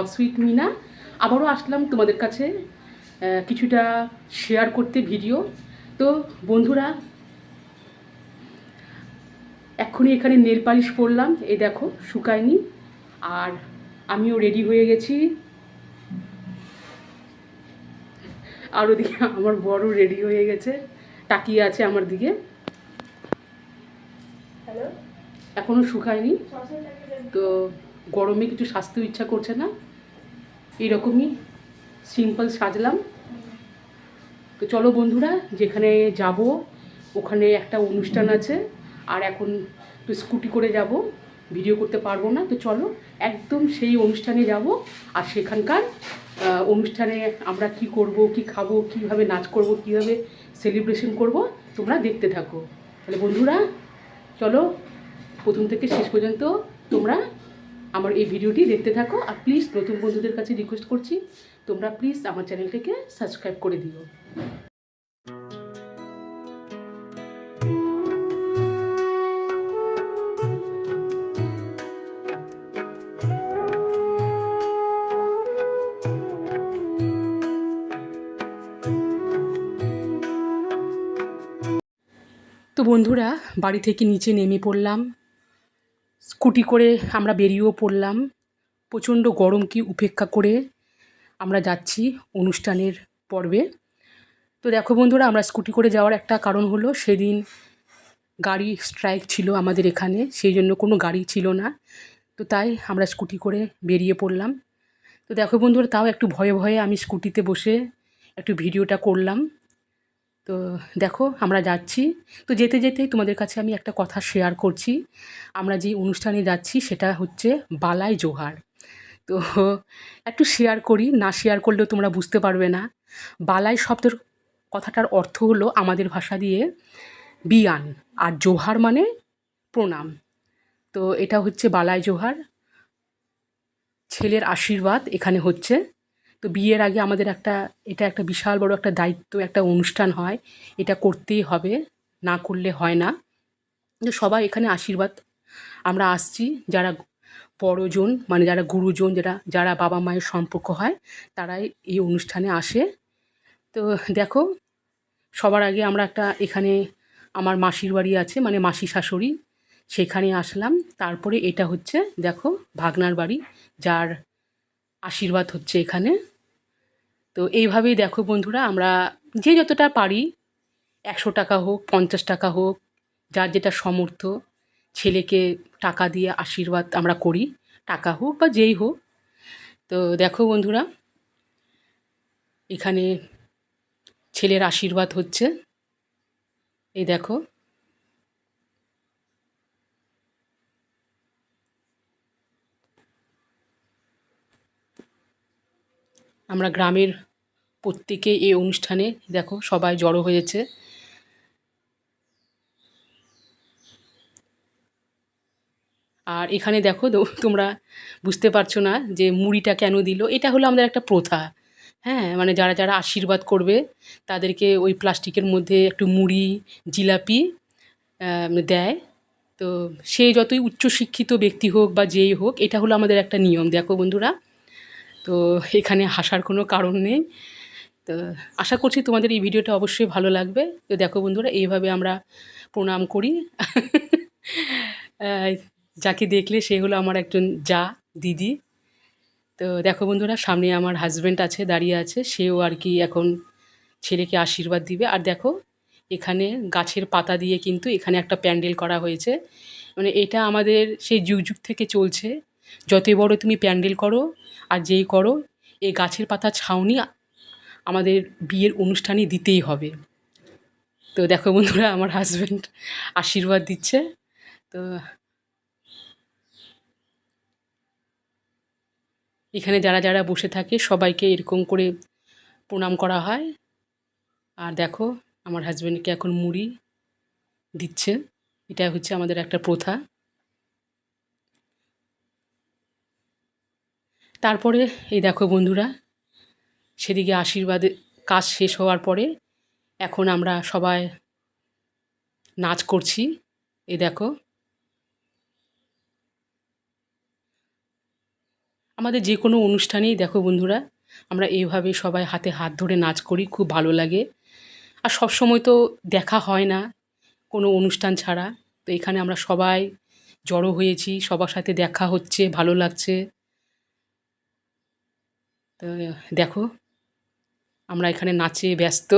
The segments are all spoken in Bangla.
Blogs with Mina. আবারও আসলাম তোমাদের কাছে কিছুটা শেয়ার করতে ভিডিও তো বন্ধুরা এক্ষুনি এখানে নেল পালিশ পরলাম। এই দেখো শুকায়নি। আর আমিও রেডি হয়ে গেছি। আর ওদিকে আমার বড় রেডি হয়ে গেছে। তাকিয়ে আছে আমার দিকে। এখনও শুকায়নি। তো গরমে কিছু সাজতেও ইচ্ছা করছে না। এইরকমই সিম্পল সাজলাম। তো চলো বন্ধুরা, যেখানে যাব, ওখানে একটা অনুষ্ঠান আছে, আর এখন তো স্কুটি করে যাব ভিডিও করতে পারব না। তো চলো, একদম সেই অনুষ্ঠানে যাব, আর সেখানকার অনুষ্ঠানে আমরা কি করব, কি খাব, কীভাবে নাচ করব, কীভাবে সেলিব্রেশন করব, তোমরা দেখতে থাকো। তাহলে বন্ধুরা, চলো, প্রথম থেকে শেষ পর্যন্ত তোমরা আমার এই ভিডিওটি দেখতে থাকো আর প্লিজ নতুন বন্ধুদের কাছে রিকোয়েস্ট করছি, তোমরা প্লিজ আমার চ্যানেলটিকে সাবস্ক্রাইব করে দিও। তো বন্ধুরা, বাড়ি থেকে নিচে নেমে পড়লাম। স্কুটি করে আমরা বেরিয়েও পড়লাম। প্রচণ্ড গরম কি উপেক্ষা করে আমরা যাচ্ছি অনুষ্ঠানের পর্বে। তো দেখো বন্ধুরা, আমরা স্কুটি করে যাওয়ার একটা কারণ হলো সেদিন গাড়ি স্ট্রাইক ছিল আমাদের এখানে, সেই জন্য কোনো গাড়ি ছিল না। তো তাই আমরা স্কুটি করে বেরিয়ে পড়লাম। তো দেখো বন্ধুরা, তাও একটু ভয়ে ভয়ে আমি স্কুটিতে বসে একটু ভিডিওটা করলাম। তো দেখো, আমরা যাচ্ছি। তো যেতে যেতেই তোমাদের কাছে আমি একটা কথা শেয়ার করছি। আমরা যে অনুষ্ঠানে যাচ্ছি সেটা হচ্ছে বালাই জোহার। তো একটু শেয়ার করি, না শেয়ার করলেও তোমরা বুঝতে পারবে না। বালাই শব্দের কথাটার অর্থ হলো আমাদের ভাষা দিয়ে বিয়ান, আর জোহার মানে প্রণাম। তো এটা হচ্ছে বালাই জোহার। ছেলের আশীর্বাদ এখানে হচ্ছে। তো বিয়ের আগে আমাদের একটা, এটা একটা বিশাল বড় একটা দায়িত্ব, একটা অনুষ্ঠান হয়। এটা করতেই হবে, না করলে হয় না। তো সবাই এখানে আশীর্বাদ। আমরা আসছি, যারা বড়জন মানে যারা গুরুজন, যারা যারা বাবা মায়ের সম্পর্ক হয়, তারাই এই অনুষ্ঠানে আসে। তো দেখো, সবার আগে আমরা একটা এখানে আমার মাসির বাড়ি আছে মানে মাসি শাশুড়ি, সেখানে আসলাম। তারপরে এটা হচ্ছে, দেখো, ভাগনার বাড়ি, যার আশীর্বাদ হচ্ছে এখানে। তো এইভাবেই দেখো বন্ধুরা, আমরা যে যতটা পারি, একশো টাকা হোক, পঞ্চাশ টাকা হোক, যার যেটা সমর্থ ছেলেকে টাকা দিয়ে আশীর্বাদ আমরা করি, টাকা হোক বা যেই হোক। তো দেখো বন্ধুরা, এখানে ছেলের আশীর্বাদ হচ্ছে। এই দেখো আমরা গ্রামের প্রত্যেকে এই অনুষ্ঠানে, দেখো, সবাই জড়ো হয়েছে। আর এখানে দেখো তোমরা বুঝতে পারছ না যে মুড়িটা কেন দিল। এটা হলো আমাদের একটা প্রথা। হ্যাঁ মানে যারা যারা আশীর্বাদ করবে, তাদেরকে ওই প্লাস্টিকের মধ্যে একটু মুড়ি, জিলাপি দেয়। তো সে যতই উচ্চশিক্ষিত ব্যক্তি হোক বা যেই হোক, এটা হলো আমাদের একটা নিয়ম। দেখো বন্ধুরা তো এখানে হাসার কোনো কারণ নেই। তো আশা করছি তোমাদের এই ভিডিওটা অবশ্যই ভালো লাগবে। তো দেখো বন্ধুরা, এইভাবে আমরা প্রণাম করি। যাকে দেখলে সে হলো আমার একজন যা দিদি। তো দেখো বন্ধুরা, সামনে আমার হাজব্যান্ড আছে, দাঁড়িয়ে আছে। সেও আর কি এখন ছেলেকে আশীর্বাদ দিবে। আর দেখো, এখানে গাছের পাতা দিয়ে কিন্তু এখানে একটা প্যান্ডেল করা হয়েছে। মানে এটা আমাদের সেই যুগ যুগ থেকে চলছে। যতই বড় তুমি প্যান্ডেল করো আর যেই করো এই গাছের পাতা ছাউনি আমাদের বিয়ের অনুষ্ঠানই দিতেই হবে। তো দেখো বন্ধুরা, আমার হাজব্যান্ড আশীর্বাদ দিচ্ছে। তো এখানে যারা যারা বসে থাকে, সবাইকে এরকম করে প্রণাম করা হয়। আর দেখো, আমার হাজব্যান্ডকে এখন মুড়ি দিচ্ছে। এটা হচ্ছে আমাদের একটা প্রথা। তারপরে, এই দেখো বন্ধুরা, সেদিকে আশীর্বাদে কাজ শেষ হওয়ার পরে এখন আমরা সবাই নাচ করছি। এই দেখো, আমাদের যে কোনো অনুষ্ঠানেই দেখো বন্ধুরা, আমরা এইভাবে সবাই হাতে হাত ধরে নাচ করি, খুব ভালো লাগে। আর সব সময় তো দেখা হয় না কোনো অনুষ্ঠান ছাড়া। তো এখানে আমরা সবাই জড়ো হয়েছি, সবার সাথে দেখা হচ্ছে, ভালো লাগছে। তো দেখো আমরা এখানে নাচে ব্যস্ত।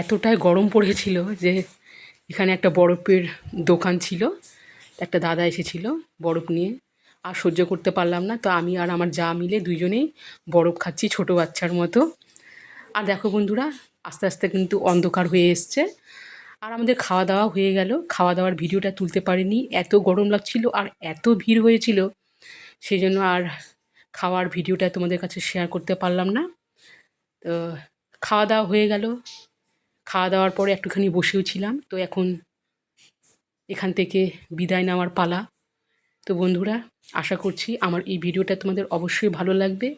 এতটাই গরম পড়েছিল যে এখানে একটা বরফের দোকান ছিল। একটা দাদা এসেছিল বরফ নিয়ে। আর সহ্য করতে পারলাম না। তো আমি আর আমার যা মিলে দুজনেই বরফ খাচ্ছি ছোটো বাচ্চার মতো। আর দেখো বন্ধুরা, আস্তে আস্তে কিন্তু অন্ধকার হয়ে এসছে। আর আমাদের খাওয়া দাওয়া হয়ে গেল। খাওয়া দাওয়ার ভিডিওটা তুলতে পারিনি। এত গরম লাগছিল আর এত ভিড় হয়েছিল। সেই জন্য আর খাওয়ার ভিডিওটা তোমাদের কাছে শেয়ার করতে পারলাম না। তো খাওয়া দাওয়া হয়ে গেল। খাওয়া দাওয়ার পরে একটুখানি বসেও ছিলাম। তো এখন এখান থেকে বিদায় নেওয়ার পালা। তো বন্ধুরা, আশা করছি আমার এই ভিডিওটা তোমাদের অবশ্যই ভালো লাগবে।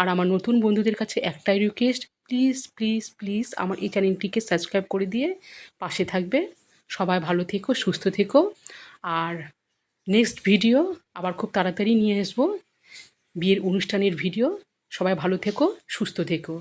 আর আমার নতুন বন্ধুদের কাছে একটাই রিকোয়েস্ট প্লিজ প্লিজ প্লিজ আমার এই চ্যানেলটিকে সাবস্ক্রাইব করে দিয়ে পাশে থাকবে। সবাই ভালো থেকো, সুস্থ থেকো। আর নেক্সট ভিডিও আবার খুব তাড়াতাড়ি নিয়ে আসব। বিয়ের অনুষ্ঠানের ভিডিও সবাই ভালো থেকো, সুস্থ থেকো।